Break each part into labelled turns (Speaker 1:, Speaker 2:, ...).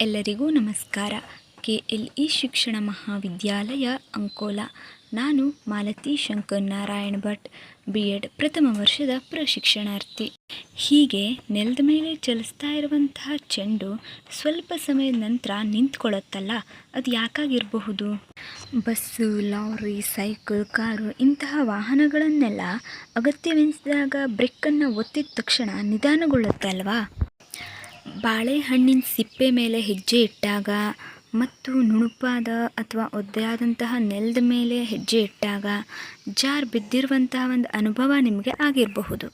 Speaker 1: ಎಲ್ಲರಿಗೂ ನಮಸ್ಕಾರ. K L E ಶಿಕ್ಷಣ ಮಹಾವಿದ್ಯಾಲಯ ಅಂಕೋಲಾ. ನಾನು ಮಾಲತಿ ಶಂಕರ್ ನಾರಾಯಣ್ ಭಟ್ ಬಿ ಎಡ್ ಪ್ರಥಮ ವರ್ಷದ ಪ್ರಶಿಕ್ಷಣಾರ್ಥಿ. ಹೀಗೆ ನೆಲದ ಮೇಲೆ ಚಲಿಸ್ತಾ ಇರುವಂತಹ ಚೆಂಡು ಸ್ವಲ್ಪ ಸಮಯದ ನಂತರ ನಿಂತ್ಕೊಳ್ಳುತ್ತಲ್ಲ, ಅದು ಯಾಕಾಗಿರಬಹುದು? ಬಸ್ಸು, ಲಾರಿ, ಸೈಕಲ್, ಕಾರು ಇಂತಹ ವಾಹನಗಳನ್ನೆಲ್ಲ ಅಗತ್ಯವೆನಿಸಿದಾಗ ಬ್ರೇಕನ್ನು ಒತ್ತಿದ ತಕ್ಷಣ ನಿಧಾನಗೊಳ್ಳುತ್ತೆ ಅಲ್ವಾ ಬಾಳೆಹಣ್ಣಿನ ಸಿಪ್ಪೆ ಮೇಲೆ ಹೆಜ್ಜೆ ಇಟ್ಟಾಗ ಮತ್ತು ನುಣುಪಾದ ಅಥವಾ ಒದ್ದೆಯಾದಂತಹ ನೆಲದ ಮೇಲೆ ಹೆಜ್ಜೆ ಇಟ್ಟಾಗ ಜಾರ್ ಬಿದ್ದಿರುವಂತಹ ಒಂದು ಅನುಭವ ನಿಮಗೆ ಆಗಿರಬಹುದು.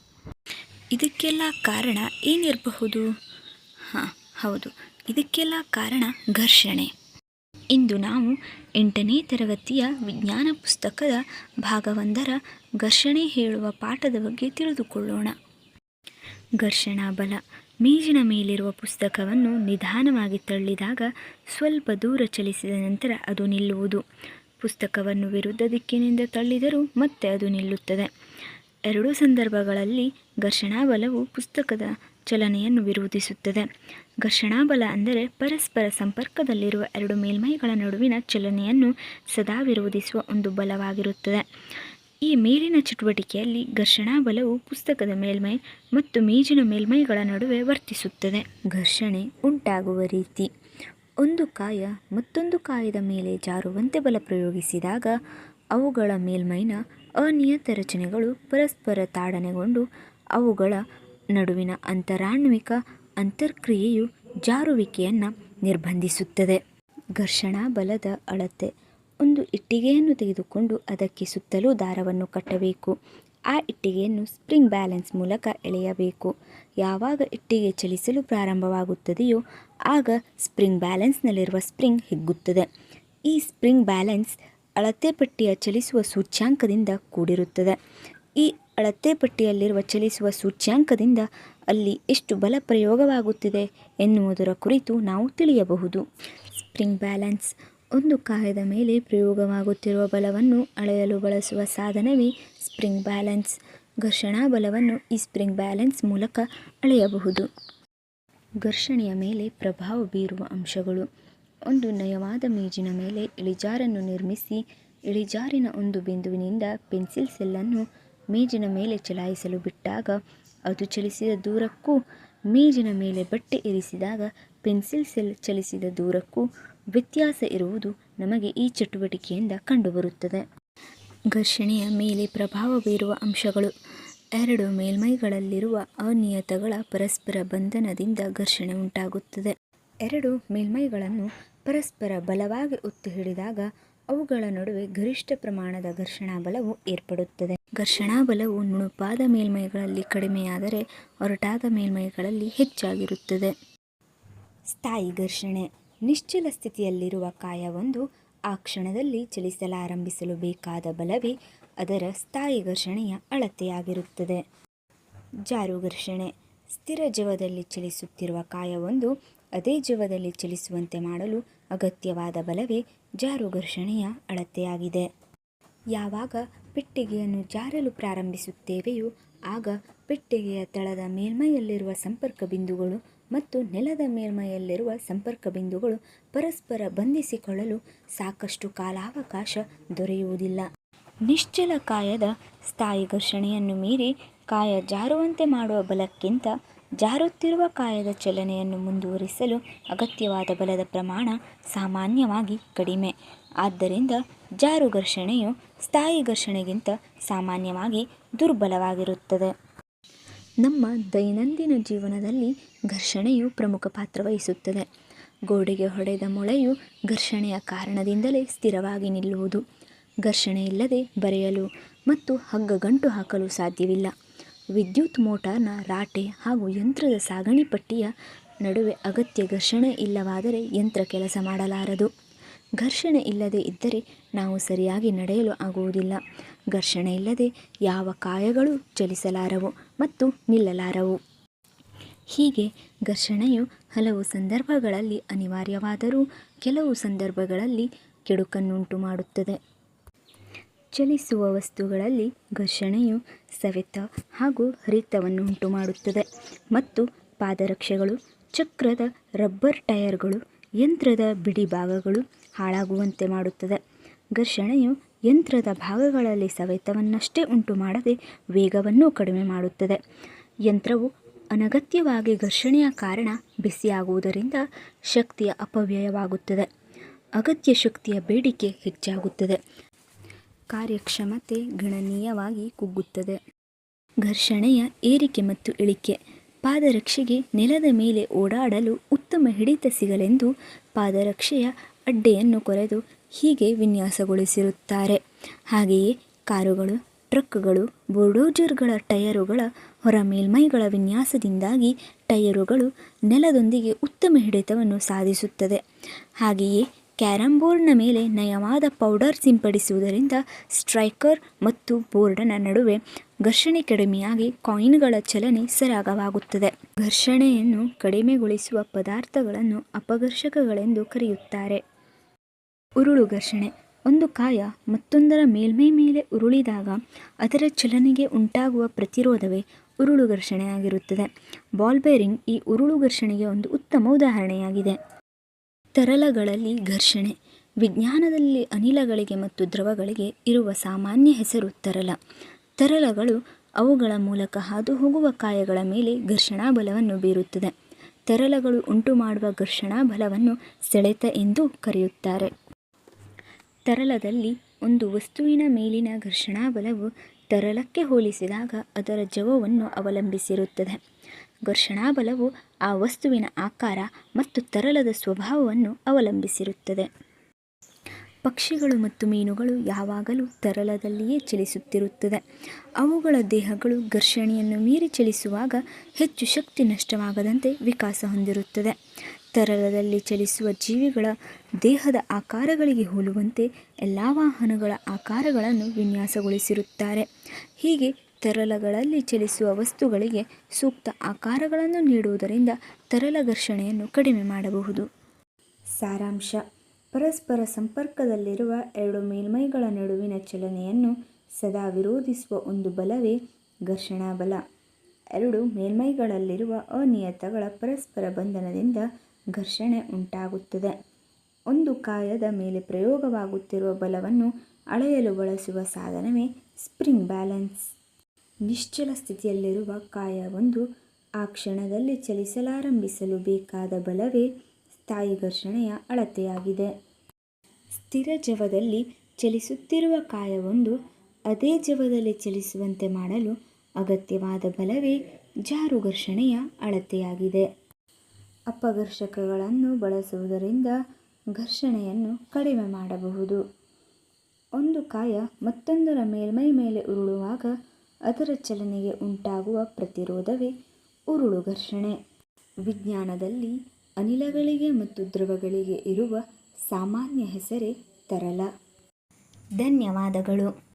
Speaker 1: ಇದಕ್ಕೆಲ್ಲ ಕಾರಣ ಏನಿರಬಹುದು? ಹಾಂ, ಹೌದು. ಇದಕ್ಕೆಲ್ಲ ಕಾರಣ ಘರ್ಷಣೆ. ಇಂದು ನಾವು ಎಂಟನೇ ತರಗತಿಯ ವಿಜ್ಞಾನ ಪುಸ್ತಕದ ಭಾಗವೊಂದರ ಘರ್ಷಣೆ ಹೇಳುವ ಪಾಠದ ಬಗ್ಗೆ ತಿಳಿದುಕೊಳ್ಳೋಣ. ಘರ್ಷಣಾ ಬಲ. ಮೇಜಿನ ಮೇಲಿರುವ ಪುಸ್ತಕವನ್ನು ನಿಧಾನವಾಗಿ ತಳ್ಳಿದಾಗ ಸ್ವಲ್ಪ ದೂರ ಚಲಿಸಿದ ನಂತರ ಅದು ನಿಲ್ಲುವುದು. ಪುಸ್ತಕವನ್ನು ವಿರುದ್ಧ ದಿಕ್ಕಿನಿಂದ ತಳ್ಳಿದರೂ ಮತ್ತೆ ಅದು ನಿಲ್ಲುತ್ತದೆ. ಎರಡೂ ಸಂದರ್ಭಗಳಲ್ಲಿ ಘರ್ಷಣಾ ಬಲವು ಪುಸ್ತಕದ ಚಲನೆಯನ್ನು ವಿರೋಧಿಸುತ್ತದೆ. ಘರ್ಷಣಾಬಲ ಅಂದರೆ ಪರಸ್ಪರ ಸಂಪರ್ಕದಲ್ಲಿರುವ ಎರಡು ಮೇಲ್ಮೈಗಳ ನಡುವಿನ ಚಲನೆಯನ್ನು ಸದಾ ವಿರೋಧಿಸುವ ಒಂದು ಬಲವಾಗಿರುತ್ತದೆ. ಈ ಮೇಲಿನ ಚಟುವಟಿಕೆಯಲ್ಲಿ ಘರ್ಷಣಾ ಬಲವು ಪುಸ್ತಕದ ಮೇಲ್ಮೈ ಮತ್ತು ಮೇಜಿನ ಮೇಲ್ಮೈಗಳ ನಡುವೆ ವರ್ತಿಸುತ್ತದೆ. ಘರ್ಷಣೆ ಉಂಟಾಗುವ ರೀತಿ. ಒಂದು ಕಾಯ ಮತ್ತೊಂದು ಕಾಯದ ಮೇಲೆ ಜಾರುವಂತೆ ಬಲ ಪ್ರಯೋಗಿಸಿದಾಗ ಅವುಗಳ ಮೇಲ್ಮೈನ ಅನಿಯತ ರಚನೆಗಳು ಪರಸ್ಪರ ತಾಡನೆಗೊಂಡು ಅವುಗಳ ನಡುವಿನ ಅಂತರಾಣ್ವಿಕ ಅಂತರ್ಕ್ರಿಯೆಯು ಜಾರುವಿಕೆಯನ್ನು ನಿರ್ಬಂಧಿಸುತ್ತದೆ. ಘರ್ಷಣಾ ಬಲದ ಅಳತೆ ಒಂದು ಇಟ್ಟಿಗೆಯನ್ನು ತೆಗೆದುಕೊಂಡು ಅದಕ್ಕೆ ಸುತ್ತಲೂ ದಾರವನ್ನು ಕಟ್ಟಬೇಕು. ಆ ಇಟ್ಟಿಗೆಯನ್ನು ಸ್ಪ್ರಿಂಗ್ ಬ್ಯಾಲೆನ್ಸ್ ಮೂಲಕ ಎಳೆಯಬೇಕು. ಯಾವಾಗ ಇಟ್ಟಿಗೆ ಚಲಿಸಲು ಪ್ರಾರಂಭವಾಗುತ್ತದೆಯೋ ಆಗ ಸ್ಪ್ರಿಂಗ್ ಬ್ಯಾಲೆನ್ಸ್ನಲ್ಲಿರುವ ಸ್ಪ್ರಿಂಗ್ ಹಿಗ್ಗುತ್ತದೆ. ಈ ಸ್ಪ್ರಿಂಗ್ ಬ್ಯಾಲೆನ್ಸ್ ಅಳತೆ ಪಟ್ಟಿಯ ಚಲಿಸುವ ಸೂಚ್ಯಾಂಕದಿಂದ ಕೂಡಿರುತ್ತದೆ. ಈ ಅಳತೆ ಪಟ್ಟಿಯಲ್ಲಿರುವ ಚಲಿಸುವ ಸೂಚ್ಯಾಂಕದಿಂದ ಅಲ್ಲಿ ಎಷ್ಟು ಬಲ ಪ್ರಯೋಗವಾಗುತ್ತಿದೆ ಎನ್ನುವುದರ ಕುರಿತು ನಾವು ತಿಳಿಯಬಹುದು. ಸ್ಪ್ರಿಂಗ್ ಬ್ಯಾಲೆನ್ಸ್ ಒಂದು ಕಾಯದ ಮೇಲೆ ಪ್ರಯೋಗವಾಗುತ್ತಿರುವ ಬಲವನ್ನು ಅಳೆಯಲು ಬಳಸುವ ಸಾಧನವೇ ಸ್ಪ್ರಿಂಗ್ ಬ್ಯಾಲೆನ್ಸ್. ಘರ್ಷಣಾ ಬಲವನ್ನು ಈ ಸ್ಪ್ರಿಂಗ್ ಬ್ಯಾಲೆನ್ಸ್ ಮೂಲಕ ಅಳೆಯಬಹುದು. ಘರ್ಷಣೆಯ ಮೇಲೆ ಪ್ರಭಾವ ಬೀರುವ ಅಂಶಗಳು. ಒಂದು ನಯವಾದ ಮೇಜಿನ ಮೇಲೆ ಇಳಿಜಾರನ್ನು ನಿರ್ಮಿಸಿ, ಇಳಿಜಾರಿನ ಒಂದು ಬಿಂದುವಿನಿಂದ ಪೆನ್ಸಿಲ್ ಸೆಲ್ಲನ್ನು ಮೇಜಿನ ಮೇಲೆ ಚಲಾಯಿಸಲು ಬಿಟ್ಟಾಗ, ಅದು ಚಲಿಸಿದ ದೂರಕ್ಕೂ, ಮೇಜಿನ ಮೇಲೆ ಬಟ್ಟೆ ಇರಿಸಿದಾಗ ಪೆನ್ಸಿಲ್ ಸೆಲ್ ಚಲಿಸಿದ ದೂರಕ್ಕೂ ವ್ಯತ್ಯಾಸ ಇರುವುದು ನಮಗೆ ಈ ಚಟುವಟಿಕೆಯಿಂದ ಕಂಡುಬರುತ್ತದೆ. ಘರ್ಷಣೆಯ ಮೇಲೆ ಪ್ರಭಾವ ಬೀರುವ ಅಂಶಗಳು. ಎರಡು ಮೇಲ್ಮೈಗಳಲ್ಲಿರುವ ಅನಿಯತಗಳ ಪರಸ್ಪರ ಬಂಧನದಿಂದ ಘರ್ಷಣೆ ಉಂಟಾಗುತ್ತದೆ. ಎರಡು ಮೇಲ್ಮೈಗಳನ್ನು ಪರಸ್ಪರ ಬಲವಾಗಿ ಒತ್ತು ಹಿಡಿದಾಗ ಅವುಗಳ ನಡುವೆ ಗರಿಷ್ಠ ಪ್ರಮಾಣದ ಘರ್ಷಣಾ ಬಲವು ಏರ್ಪಡುತ್ತದೆ. ಘರ್ಷಣಾ ಬಲವು ನುಣುಪಾದ ಮೇಲ್ಮೈಗಳಲ್ಲಿ ಕಡಿಮೆಯಾದರೆ ಒರಟಾದ ಮೇಲ್ಮೈಗಳಲ್ಲಿ ಹೆಚ್ಚಾಗಿರುತ್ತದೆ. ಸ್ಥಾಯಿ ಘರ್ಷಣೆ. ನಿಶ್ಚಲ ಸ್ಥಿತಿಯಲ್ಲಿರುವ ಕಾಯವೊಂದು ಆ ಕ್ಷಣದಲ್ಲಿ ಚಲಿಸಲಾರಂಭಿಸಲು ಬೇಕಾದ ಬಲವೇ ಅದರ ಸ್ಥಾಯಿ ಘರ್ಷಣೆಯ ಅಳತೆಯಾಗಿರುತ್ತದೆ. ಜಾರು ಘರ್ಷಣೆ. ಸ್ಥಿರ ಜೀವದಲ್ಲಿ ಚಲಿಸುತ್ತಿರುವ ಕಾಯವೊಂದು ಅದೇ ಜೀವದಲ್ಲಿ ಚಲಿಸುವಂತೆ ಮಾಡಲು ಅಗತ್ಯವಾದ ಬಲವೇ ಜಾರು ಘರ್ಷಣೆಯ ಅಳತೆಯಾಗಿದೆ. ಯಾವಾಗ ಪೆಟ್ಟಿಗೆಯನ್ನು ಜಾರಲು ಪ್ರಾರಂಭಿಸುತ್ತೇವೆಯೋ ಆಗ ಪೆಟ್ಟಿಗೆಯ ತಳದ ಮೇಲ್ಮೈಯಲ್ಲಿರುವ ಸಂಪರ್ಕ ಬಿಂದುಗಳು ಮತ್ತು ನೆಲದ ಮೇಲ್ಮೈಯಲ್ಲಿರುವ ಸಂಪರ್ಕ ಬಿಂದುಗಳು ಪರಸ್ಪರ ಬಂಧಿಸಿಕೊಳ್ಳಲು ಸಾಕಷ್ಟು ಕಾಲಾವಕಾಶ ದೊರೆಯುವುದಿಲ್ಲ. ನಿಶ್ಚಲ ಕಾಯದ ಸ್ಥಾಯಿ ಘರ್ಷಣೆಯನ್ನು ಮೀರಿ ಕಾಯ ಜಾರುವಂತೆ ಮಾಡುವ ಬಲಕ್ಕಿಂತ ಜಾರುತ್ತಿರುವ ಕಾಯದ ಚಲನೆಯನ್ನು ಮುಂದುವರಿಸಲು ಅಗತ್ಯವಾದ ಬಲದ ಪ್ರಮಾಣ ಸಾಮಾನ್ಯವಾಗಿ ಕಡಿಮೆ. ಆದ್ದರಿಂದ ಜಾರು ಘರ್ಷಣೆಯು ಸ್ಥಾಯಿ ಘರ್ಷಣೆಗಿಂತ ಸಾಮಾನ್ಯವಾಗಿ ದುರ್ಬಲವಾಗಿರುತ್ತದೆ. ನಮ್ಮ ದೈನಂದಿನ ಜೀವನದಲ್ಲಿ ಘರ್ಷಣೆಯು ಪ್ರಮುಖ ಪಾತ್ರ ವಹಿಸುತ್ತದೆ. ಗೋಡೆಗೆ ಹೊಡೆದ ಮೊಳೆಯು ಘರ್ಷಣೆಯ ಕಾರಣದಿಂದಲೇ ಸ್ಥಿರವಾಗಿ ನಿಲ್ಲುವುದು. ಘರ್ಷಣೆ ಇಲ್ಲದೆ ಬರೆಯಲು ಮತ್ತು ಹಗ್ಗ ಗಂಟು ಹಾಕಲು ಸಾಧ್ಯವಿಲ್ಲ. ವಿದ್ಯುತ್ ಮೋಟಾರ್ನ ರಾಟೆ ಹಾಗೂ ಯಂತ್ರದ ಸಾಗಣೆ ಪಟ್ಟಿಯ ನಡುವೆ ಅಗತ್ಯ ಘರ್ಷಣೆ ಇಲ್ಲವಾದರೆ ಯಂತ್ರ ಕೆಲಸ ಮಾಡಲಾರದು. ಘರ್ಷಣೆ ಇಲ್ಲದೆ ಇದ್ದರೆ ನಾವು ಸರಿಯಾಗಿ ನಡೆಯಲು ಆಗುವುದಿಲ್ಲ. ಘರ್ಷಣೆ ಇಲ್ಲದೆ ಯಾವ ಕಾಯಗಳು ಚಲಿಸಲಾರವು. ಮತ್ತು ನಿಲ್ಲಲಾರವು. ಹೀಗೆ ಘರ್ಷಣೆಯು ಹಲವು ಸಂದರ್ಭಗಳಲ್ಲಿ ಅನಿವಾರ್ಯವಾದರೂ ಕೆಲವು ಸಂದರ್ಭಗಳಲ್ಲಿ ಕೆಡುಕನ್ನುಂಟು ಮಾಡುತ್ತದೆ ಚಲಿಸುವ ವಸ್ತುಗಳಲ್ಲಿ ಘರ್ಷಣೆಯು ಸವೆತ ಹಾಗೂ ಹರಿತವನ್ನು ಉಂಟುಮಾಡುತ್ತದೆ ಮತ್ತು ಪಾದರಕ್ಷೆಗಳು, ಚಕ್ರದ ರಬ್ಬರ್ ಟೈರ್ಗಳು ಯಂತ್ರದ ಬಿಡಿ ಭಾಗಗಳು ಹಾಳಾಗುವಂತೆ ಮಾಡುತ್ತದೆ. ಘರ್ಷಣೆಯು ಯಂತ್ರದ ಭಾಗಗಳಲ್ಲಿ ಸವೆತವನ್ನಷ್ಟೇ ಉಂಟು ಮಾಡದೆ ವೇಗವನ್ನು ಕಡಿಮೆ ಮಾಡುತ್ತದೆ. ಯಂತ್ರವು ಅನಗತ್ಯವಾಗಿ ಘರ್ಷಣೆಯ ಕಾರಣ ಬಿಸಿಯಾಗುವುದರಿಂದ ಶಕ್ತಿಯ ಅಪವ್ಯಯವಾಗುತ್ತದೆ. ಅಗತ್ಯ ಶಕ್ತಿಯ ಬೇಡಿಕೆ ಹೆಚ್ಚಾಗುತ್ತದೆ. ಕಾರ್ಯಕ್ಷಮತೆ ಗಣನೀಯವಾಗಿ ಕುಗ್ಗುತ್ತದೆ. ಘರ್ಷಣೆಯ ಏರಿಕೆ ಮತ್ತು ಇಳಿಕೆ ಪಾದರಕ್ಷೆಗೆ ನೆಲದ ಮೇಲೆ ಓಡಾಡಲು ಉತ್ತಮ ಹಿಡಿತ ಸಿಗಲೆಂದು ಪಾದರಕ್ಷೆಯ ಅಡ್ಡೆಯನ್ನು ಕೊರೆದು ಹೀಗೆ ವಿನ್ಯಾಸಗೊಳಿಸಿರುತ್ತಾರೆ. ಹಾಗೆಯೇ ಕಾರುಗಳು, ಟ್ರಕ್ಗಳು, ಬುಲ್ಡೋಜರ್ಗಳ ಟಯರುಗಳ ಹೊರ ಮೇಲ್ಮೈಗಳ ವಿನ್ಯಾಸದಿಂದಾಗಿ ಟಯರುಗಳು ನೆಲದೊಂದಿಗೆ ಉತ್ತಮ ಹಿಡಿತವನ್ನು ಸಾಧಿಸುತ್ತದೆ. ಹಾಗೆಯೇ ಕ್ಯಾರಂ ಬೋರ್ಡ್ನ ಮೇಲೆ ನಯವಾದ ಪೌಡರ್ ಸಿಂಪಡಿಸುವುದರಿಂದ ಸ್ಟ್ರೈಕರ್ ಮತ್ತು ಬೋರ್ಡನ ನಡುವೆ ಘರ್ಷಣೆ ಕಡಿಮೆಯಾಗಿ ಕಾಯಿನ್ಗಳ ಚಲನೆ ಸರಾಗವಾಗುತ್ತದೆ. ಘರ್ಷಣೆಯನ್ನು ಕಡಿಮೆಗೊಳಿಸುವ ಪದಾರ್ಥಗಳನ್ನು ಅಪಘರ್ಷಕಗಳೆಂದು ಕರೆಯುತ್ತಾರೆ. ಉರುಳು ಘರ್ಷಣೆ. ಒಂದು ಕಾಯ ಮತ್ತೊಂದರ ಮೇಲ್ಮೈ ಮೇಲೆ ಉರುಳಿದಾಗ ಅದರ ಚಲನೆಗೆ ಉಂಟಾಗುವ ಪ್ರತಿರೋಧವೇ ಉರುಳು ಘರ್ಷಣೆಯಾಗಿರುತ್ತದೆ. ಬಾಲ್ ಬೇರಿಂಗ್ ಈ ಉರುಳು ಘರ್ಷಣೆಗೆ ಒಂದು ಉತ್ತಮ ಉದಾಹರಣೆಯಾಗಿದೆ. ತರಲಗಳಲ್ಲಿ ಘರ್ಷಣೆ. ವಿಜ್ಞಾನದಲ್ಲಿ ಅನಿಲಗಳಿಗೆ ಮತ್ತು ದ್ರವಗಳಿಗೆ ಇರುವ ಸಾಮಾನ್ಯ ಹೆಸರು ತರಲ. ತರಲಗಳು ಅವುಗಳ ಮೂಲಕ ಹಾದು ಹೋಗುವ ಕಾಯಗಳ ಮೇಲೆ ಘರ್ಷಣಾ ಬಲವನ್ನು ಬೀರುತ್ತದೆ. ತರಲಗಳು ಉಂಟುಮಾಡುವ ಘರ್ಷಣಾ ಬಲವನ್ನು ಸೆಳೆತ ಎಂದು ಕರೆಯುತ್ತಾರೆ. ತರಲದಲ್ಲಿ ಒಂದು ವಸ್ತುವಿನ ಮೇಲಿನ ಘರ್ಷಣಾ ಬಲವು ಹೋಲಿಸಿದಾಗ ಅದರ ಜವವನ್ನು ಅವಲಂಬಿಸಿರುತ್ತದೆ. ಘರ್ಷಣಾ ಬಲವು ಆ ವಸ್ತುವಿನ ಆಕಾರ ಮತ್ತು ತರಲದ ಸ್ವಭಾವವನ್ನು ಅವಲಂಬಿಸಿರುತ್ತದೆ. ಪಕ್ಷಿಗಳು ಮತ್ತು ಮೀನುಗಳು ಯಾವಾಗಲೂ ತರಲದಲ್ಲಿಯೇ ಚಲಿಸುತ್ತಿರುತ್ತದೆ. ಅವುಗಳ ದೇಹಗಳು ಘರ್ಷಣೆಯನ್ನು ಮೀರಿ ಚಲಿಸುವಾಗ ಹೆಚ್ಚು ಶಕ್ತಿ ನಷ್ಟವಾಗದಂತೆ ವಿಕಾಸ ಹೊಂದಿರುತ್ತದೆ. ತರಲದಲ್ಲಿ ಚಲಿಸುವ ಜೀವಿಗಳ ದೇಹದ ಆಕಾರಗಳಿಗೆ ಹೋಲುವಂತೆ ಎಲ್ಲ ವಾಹನಗಳ ಆಕಾರಗಳನ್ನು ವಿನ್ಯಾಸಗೊಳಿಸಿರುತ್ತಾರೆ. ಹೀಗೆ ತರಲಗಳಲ್ಲಿ ಚಲಿಸುವ ವಸ್ತುಗಳಿಗೆ ಸೂಕ್ತ ಆಕಾರಗಳನ್ನು ನೀಡುವುದರಿಂದ ತರಲ ಘರ್ಷಣೆಯನ್ನು ಕಡಿಮೆ ಮಾಡಬಹುದು. ಸಾರಾಂಶ. ಪರಸ್ಪರ ಸಂಪರ್ಕದಲ್ಲಿರುವ ಎರಡು ಮೇಲ್ಮೈಗಳ ನಡುವಿನ ಚಲನೆಯನ್ನು ಸದಾ ವಿರೋಧಿಸುವ ಒಂದು ಬಲವೇ ಘರ್ಷಣಾ ಬಲ. ಎರಡು ಮೇಲ್ಮೈಗಳಲ್ಲಿರುವ ಅನಿಯತಗಳ ಪರಸ್ಪರ ಬಂಧನದಿಂದ ಘರ್ಷಣೆ ಉಂಟಾಗುತ್ತದೆ. ಒಂದು ಕಾಯದ ಮೇಲೆ ಪ್ರಯೋಗವಾಗುತ್ತಿರುವ ಬಲವನ್ನು ಅಳೆಯಲು ಬಳಸುವ ಸಾಧನವೇ ಸ್ಪ್ರಿಂಗ್ ಬ್ಯಾಲೆನ್ಸ್. ನಿಶ್ಚಲ ಸ್ಥಿತಿಯಲ್ಲಿರುವ ಕಾಯವೊಂದು ಆ ಕ್ಷಣದಲ್ಲಿ ಚಲಿಸಲಾರಂಭಿಸಲು ಬೇಕಾದ ಬಲವೇ ಸ್ಥಾಯಿ ಘರ್ಷಣೆಯ ಅಳತೆಯಾಗಿದೆ. ಸ್ಥಿರ ಜವದಲ್ಲಿ ಚಲಿಸುತ್ತಿರುವ ಕಾಯವೊಂದು ಅದೇ ಜವದಲ್ಲಿ ಚಲಿಸುವಂತೆ ಮಾಡಲು ಅಗತ್ಯವಾದ ಬಲವೇ ಜಾರು ಘರ್ಷಣೆಯ ಅಳತೆಯಾಗಿದೆ. ಅಪಘರ್ಷಕಗಳನ್ನು ಬಳಸುವುದರಿಂದ ಘರ್ಷಣೆಯನ್ನು ಕಡಿಮೆ ಮಾಡಬಹುದು. ಒಂದು ಕಾಯ ಮತ್ತೊಂದರ ಮೇಲ್ಮೈ ಮೇಲೆ ಉರುಳುವಾಗ ಅದರ ಚಲನೆಗೆ ಉಂಟಾಗುವ ಪ್ರತಿರೋಧವೇ ಉರುಳು ಘರ್ಷಣೆ. ವಿಜ್ಞಾನದಲ್ಲಿ ಅನಿಲಗಳಿಗೆ ಮತ್ತು ದ್ರವಗಳಿಗೆ ಇರುವ ಸಾಮಾನ್ಯ ಹೆಸರೇ ತರಲ. ಧನ್ಯವಾದಗಳು.